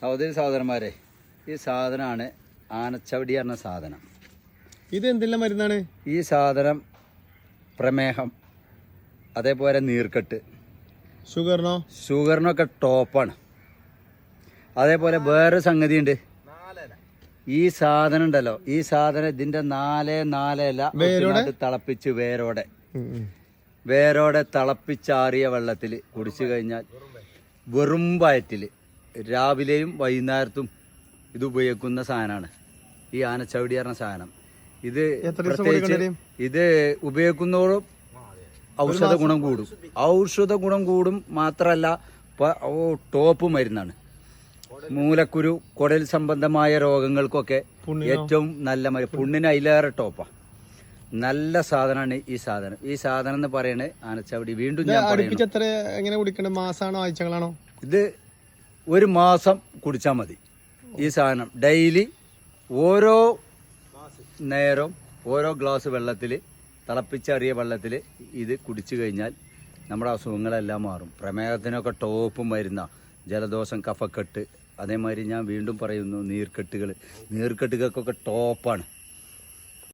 സഹോദരി സഹോദരന്മാരെ ഈ സാധനമാണ് ആനച്ചവടി എന്ന സാധനം. ഇത് എന്തെല്ലാം മരുന്നാണ്? ഈ സാധനം പ്രമേഹം അതേപോലെ നീർക്കെട്ട്. ഷുഗറിനോ? ഷുഗറിനൊക്കെ ടോപ്പാണ്. അതേപോലെ വേറൊരു സംഗതിയുണ്ട്. ഈ സാധനം ഉണ്ടല്ലോ ഈ സാധനം ഇതിന്റെ നാല് നാലല്ല തിളപ്പിച്ച് വേരോടെ. വേരോടെ തിളപ്പിച്ചാറിയ വെള്ളത്തിൽ കുടിച്ചു കഴിഞ്ഞാൽ വെറും വയറ്റിൽ രാവിലെയും വൈകുന്നേരത്തും ഇത് ഉപയോഗിക്കുന്ന സാധനമാണ്. ഈ ആനച്ചവടി പറഞ്ഞ സാധനം. ഇത് പ്രത്യേകിച്ച് ഇത് ഉപയോഗിക്കുന്നതോടും ഔഷധ ഗുണം കൂടും. ഔഷധ ഗുണം കൂടും മാത്രമല്ല ടോപ്പ് മരുന്നാണ്. മൂലക്കുരു കുടൽ സംബന്ധമായ രോഗങ്ങൾക്കൊക്കെ ഏറ്റവും നല്ല മരുന്ന് പുണ്ണിന് അതിലേറെ ടോപ്പാ. നല്ല സാധനമാണ് ഈ സാധനം. ഈ സാധനം എന്ന് പറയുന്നത് ആനച്ചവടി. വീണ്ടും ഞാൻ എങ്ങനെ കുടിക്കണം മാസാണോ ആഴ്ചകളാണോ? ഇത് ഒരു മാസം കുടിച്ചാൽ മതി. ഈ സാധനം ഡെയിലി ഓരോ നേരം ഓരോ ഗ്ലാസ് വെള്ളത്തിൽ തിളപ്പിച്ചറിയ വെള്ളത്തിൽ ഇത് കുടിച്ചു കഴിഞ്ഞാൽ നമ്മുടെ അസുഖങ്ങളെല്ലാം മാറും. പ്രമേഹത്തിനൊക്കെ ടോപ്പ് മരുന്ന ജലദോഷം കഫക്കെട്ട് അതേമാതിരി ഞാൻ വീണ്ടും പറയുന്നു നീർക്കെട്ടുകൾ നീർക്കെട്ടുകൾക്കൊക്കെ ടോപ്പാണ്